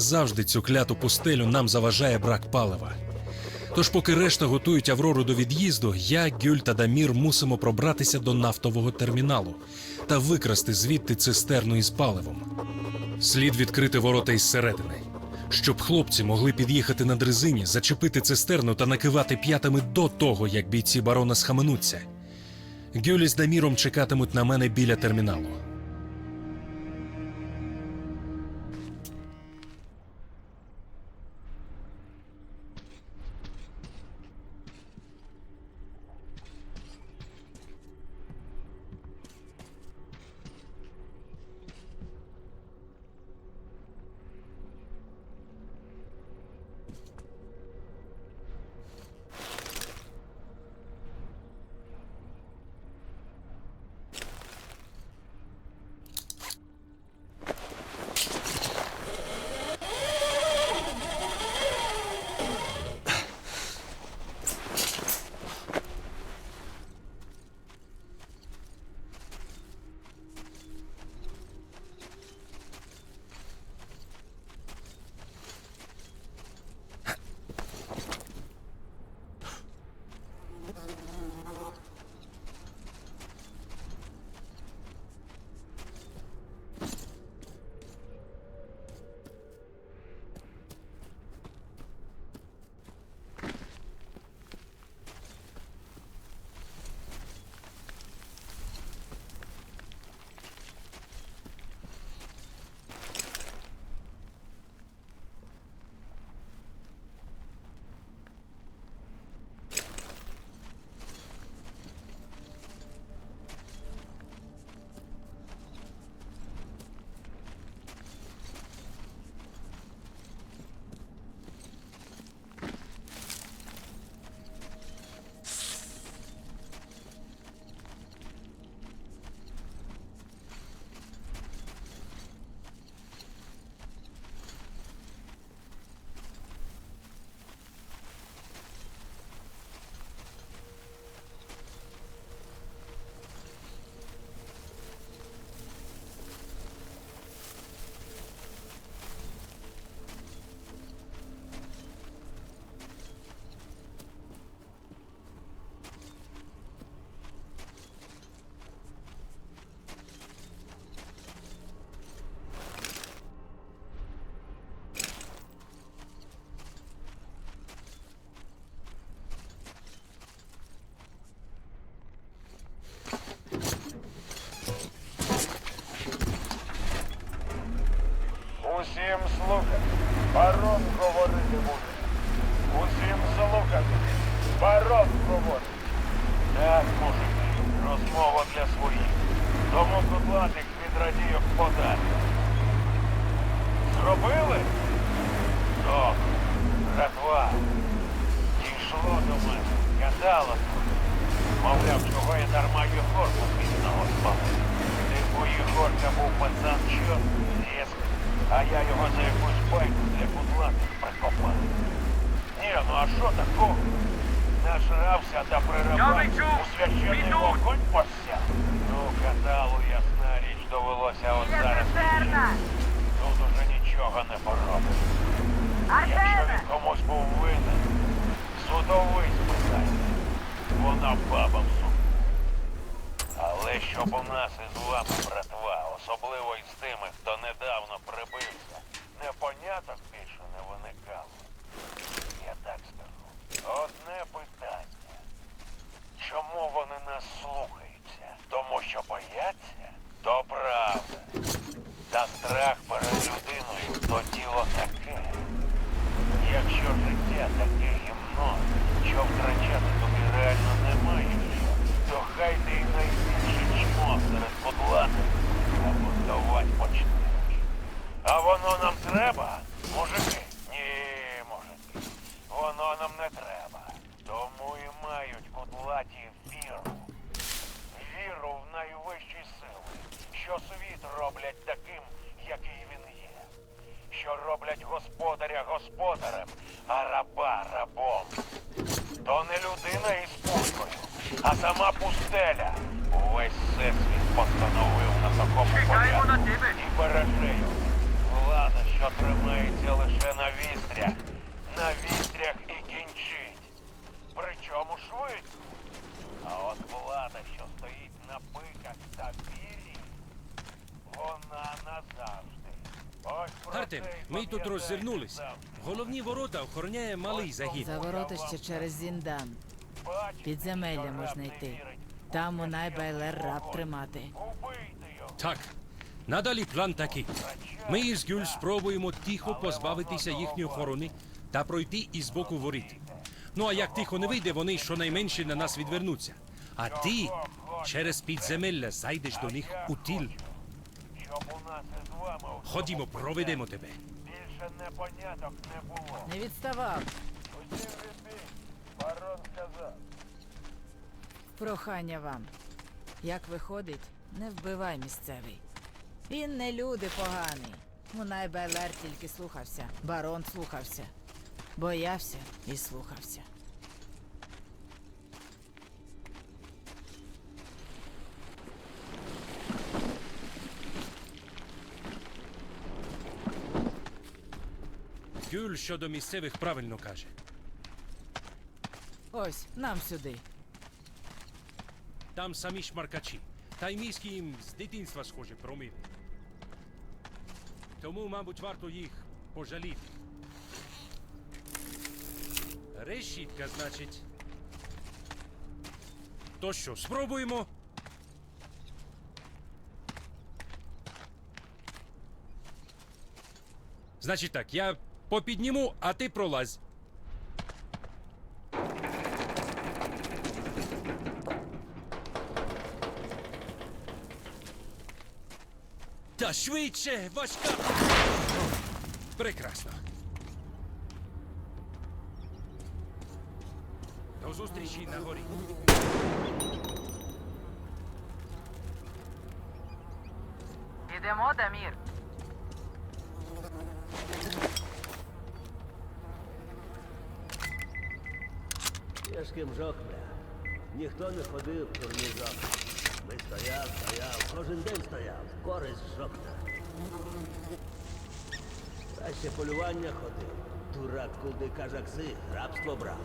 Завжди цю кляту пустелю нам заважає брак палива. Тож, поки решта готують Аврору до від'їзду, я, Гюль та Дамір мусимо пробратися до нафтового терміналу та викрасти звідти цистерну із паливом. Слід відкрити ворота із середини, щоб хлопці могли під'їхати на дрезині, зачепити цистерну та накивати п'ятами до того, як бійці барона схаменуться. Гюлі з Даміром чекатимуть на мене біля терміналу. up, Bubba. Пам'ятайте Головні ворота охороняє малий загін. За ворота ще через Зіндан. Підземелля можна йти. Там Унай Байлер раб тримати. Так, надалі план такий. Ми із Гюль спробуємо тихо позбавитися їхньої охорони та пройти із боку воріт. Ну а як тихо не вийде, вони щонайменше на нас відвернуться. А ти через підземелля зайдеш до них у у у Ходімо, проведемо тебе. Більше непоняток не було. Не відставав. Усім відбій. Барон сказав. Прохання вам. Як виходить, не вбивай місцевий. Він не люди поганий. Мунай Белер тільки слухався. Барон слухався. Боявся і слухався. Гюль щодо місцевих правильно каже. Ось, нам сюди. Там самі шмаркачі. Та й їм з дитинства схоже промили. Тому, мабуть, варто їх пожаліти. Решітка, значить. То що, спробуємо? Значить так, я попідніму, а ти пролазь. Та швидше, важка. Прекрасно. До зустрічі на горі. Ідемо, Дамір. Тяжким. Ніхто не ходив в турнізок. Ми стояв, стояв, кожен день стояв. Користь жокля. Краще полювання ходив. Дурак куди кажакси, рабство брав.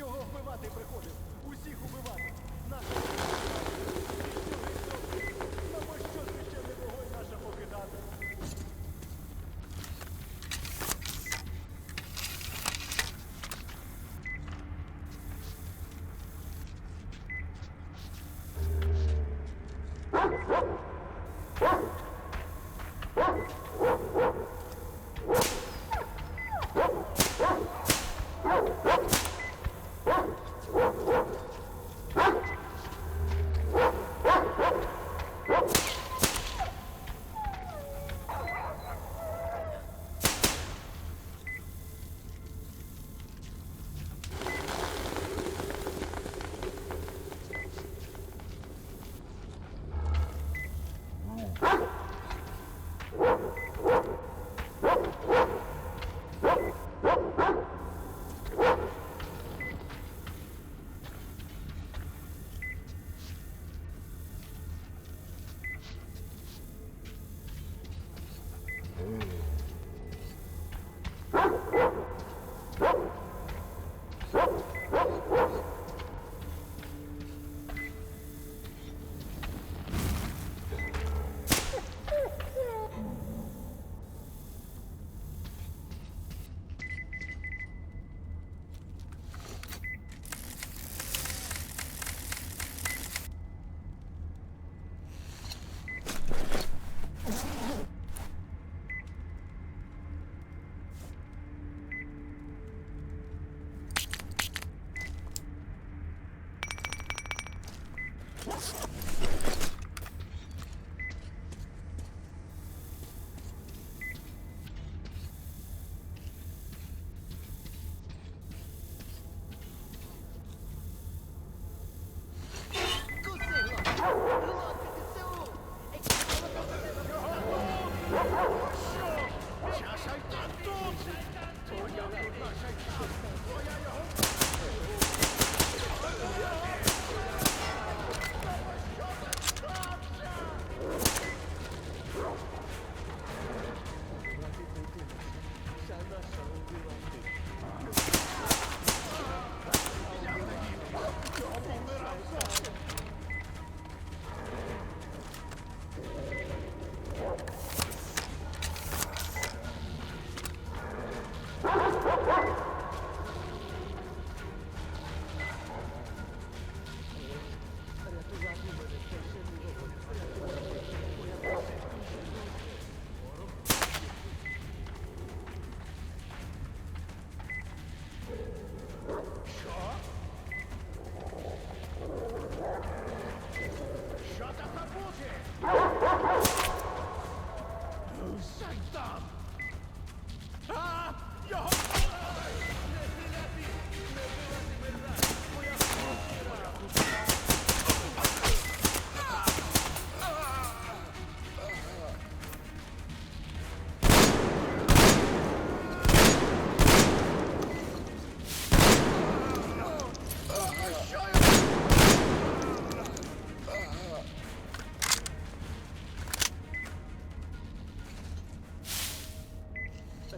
Його вбивати приходив. Усіх убивати. Наша. よかった。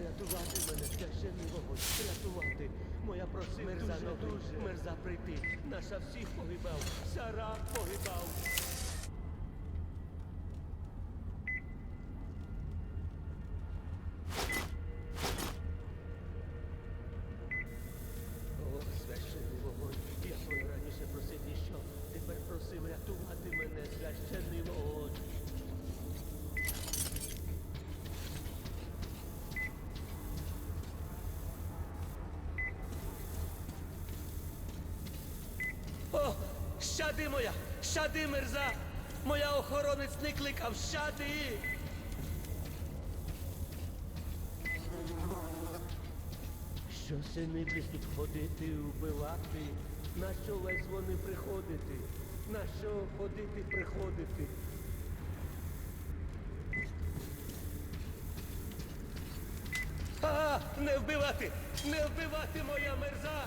Рятувати мене, священний вогонь, рятувати. Моя просив мерза дуже, мерза прийти. Наша всіх погибав, Сара погибав. Щади моя, щади мерза! Моя охоронець не кликав, щади! Що сини блістуть ходити, убивати? Нащо весь вони приходити? Нащо ходити, приходити? А, не вбивати! Не вбивати моя мерза!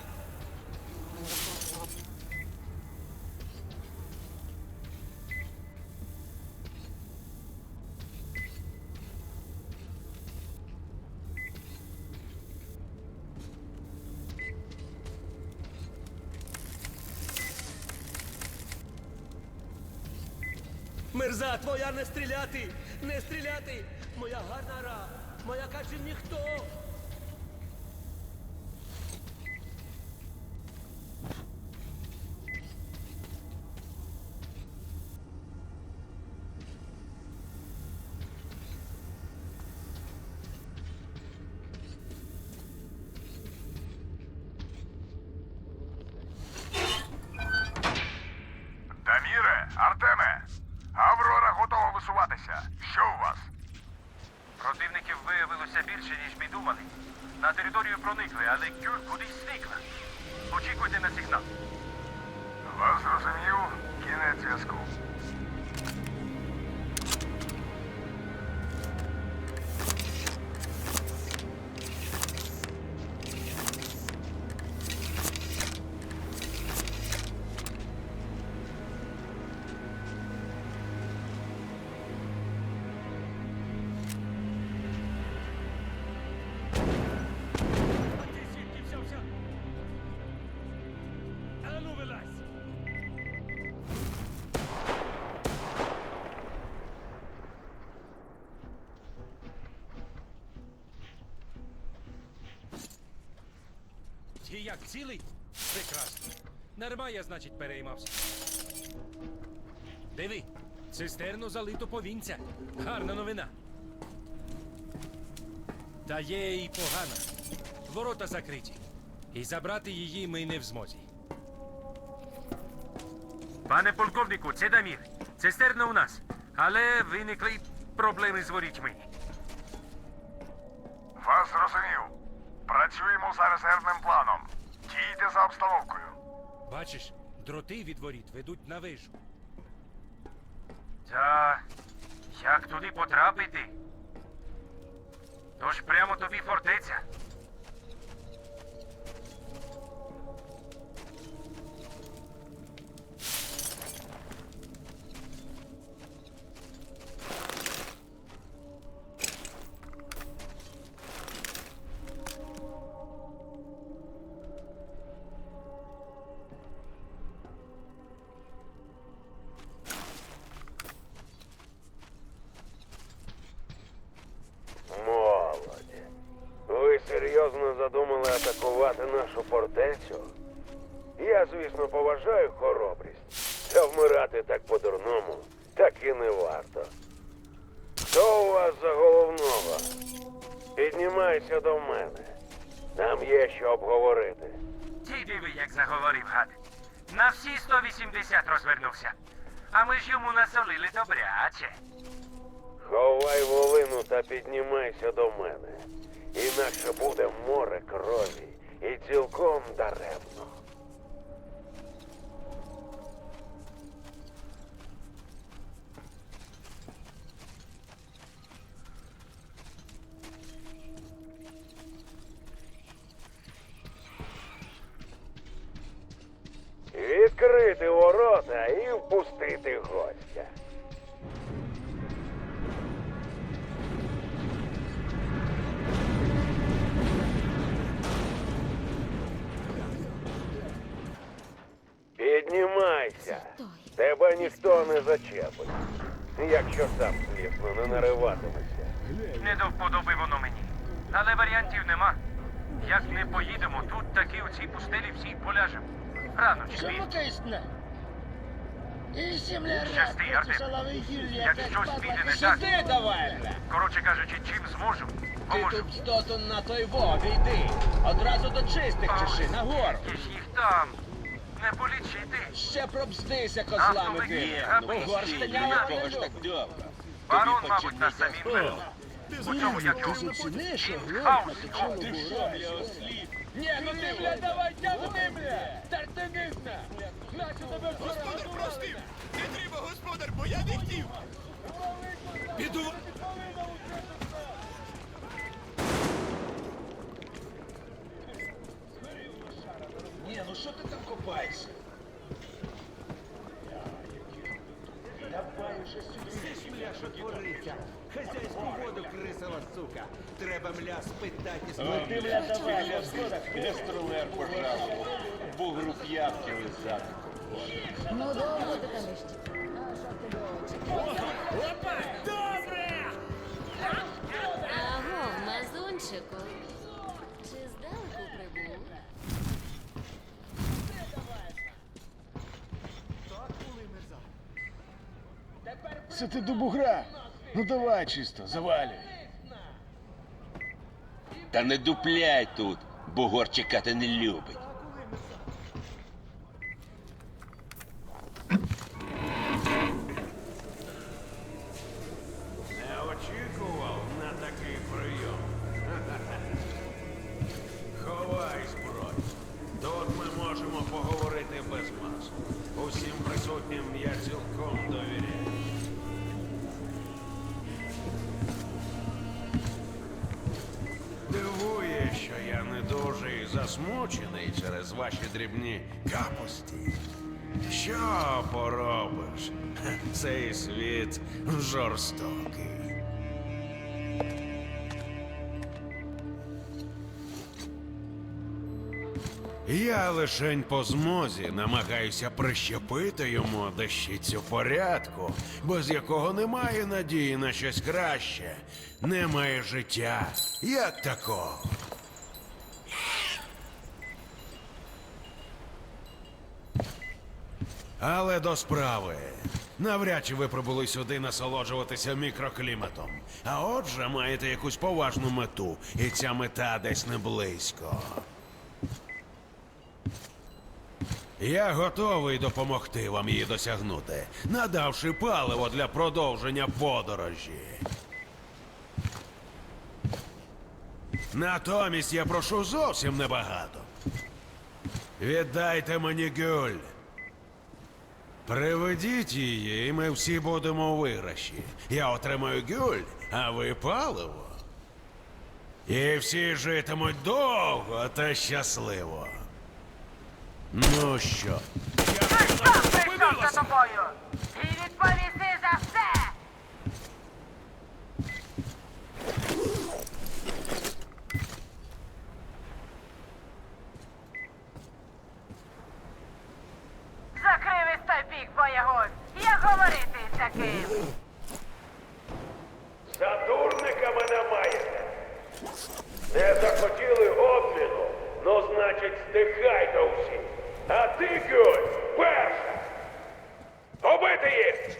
Мерза, твоя не стріляти! Не стріляти! Моя гарна ра! Моя каже ніхто! проникли, але Кюр кудись зникла. Очікуйте на сигнал. Вас зрозумів, Чи як цілий? Прекрасно. Дарма я, значить, переймався. Диви, цистерну залито повінця. Гарна новина. Та є і погана. Ворота закриті. І забрати її ми не в змозі. Пане полковнику, це Дамір. Цистерна у нас. Але виникли проблеми з ворітьми. Дроти від воріт ведуть на вежу. Та як туди потрапити? Тож прямо добряче. Ховай волину та піднімайся до мене. Інакше буде море крові і цілком даремно. Рано чи пізно. Щасти, Артем. Як щось піде не так, Сюди давай, коротше кажучи, чим зможу, поможу. Ти поможу. тут стоту на той вог, йди. Одразу до чистих чеши, нагору. Скільки ж їх там? Не полічити. Ще пробздися козлами Автомобіль, кинь. габись, Угор стій, кого ж так довго. Барон, мабуть, нас самим вел. У цьому як його? Хаус. Ти що, бля, осліп? Ні, ну ти, бля, давай тягни, бля. Тартанися. Наче тебе Господар, прости. Не треба, господар, бо я не хотів. Піду. Ні, ну що ти там копаєшся? Давай уже сюди. Мля, що твориться? Хазяйську воду крисила, сука. Треба мля спитати з Ну ти, бля, давай, господар. Гастролер, пожалуйста. Бугру п'ятки лизати. Ну довго ти там іще. Аго, мазунчику. Чи здалеку прибув? Це ти до бугра. Ну давай чисто, завалюй. Та не дупляй тут. Бугор чекати не любить. Капості. Що поробиш? Цей світ жорстокий. Я лишень по змозі намагаюся прищепити йому дещицю порядку, без якого немає надії на щось краще, немає життя як такого. Але до справи. Навряд чи ви прибули сюди насолоджуватися мікрокліматом. А отже, маєте якусь поважну мету, і ця мета десь не близько. Я готовий допомогти вам її досягнути, надавши паливо для продовження подорожі. Натомість я прошу зовсім небагато. Віддайте мені гюль. Приведіть її, і ми всі будемо виграші. Я отримаю гюль, а ви паливо. І всі житимуть довго та щасливо. Ну що? Прийшов за тобою! І відповіси за все! Закрив із той бік, боягуз! Як говорити з таким? За дурника мене маєте. Не захотіли обміну, ну значить здихайте усі. А ти, Гюль, перша. Побити їх!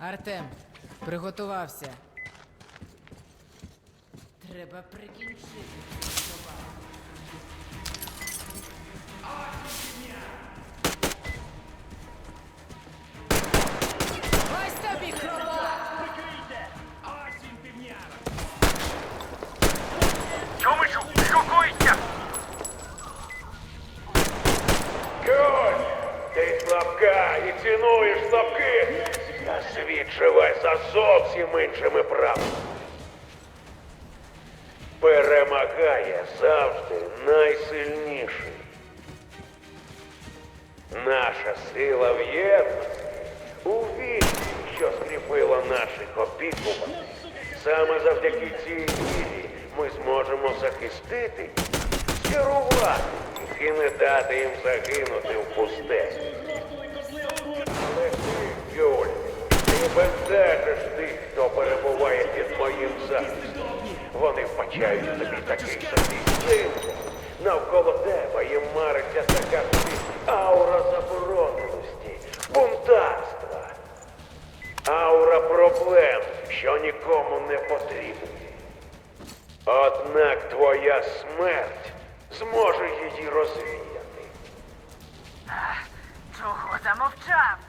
Артем, приготувався. Треба прикінчити. Ось тобі хроба! Чомичу, коїться? Гюль, ти слабка і цінуєш слабких. Світ живе за зовсім іншими правилами. Перемагає завжди найсильніший. Наша сила в єдності у вірі, що скріпила наших опікувачів. Саме завдяки цій вірі ми зможемо захистити, керувати їх і не дати їм загинути в пустелі. Але ти, Юль, ти бентежиш тих, хто перебуває під моїм захистом. Вони вбачають тобі такий собі символ. Навколо тебе їм мариться така собі аура забороненості, бунтарства. Аура проблем, що нікому не потрібні. Однак твоя смерть зможе її розвіяти. Чого замовчав?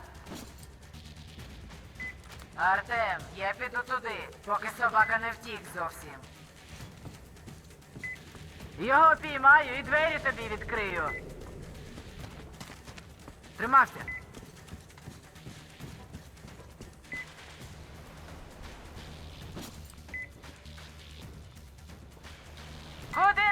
Артем, я піду туди, поки собака не втік зовсім. Його піймаю і двері тобі відкрию. Тримався. Куди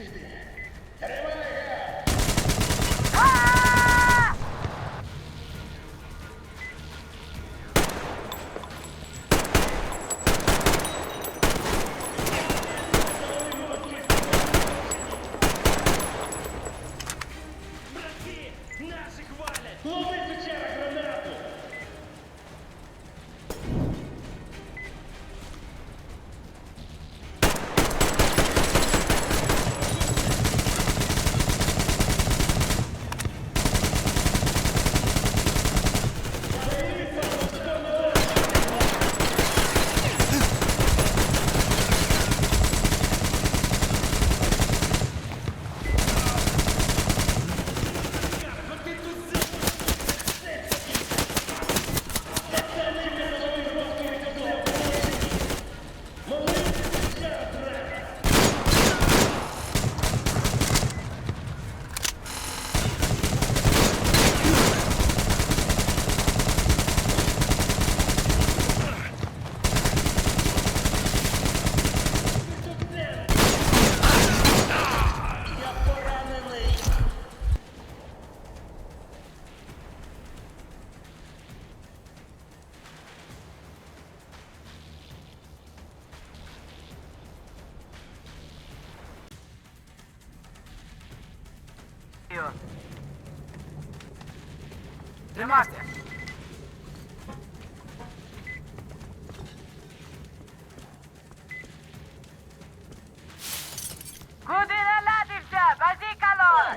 Базікало! Тримайся! Куди наладився? Базікало!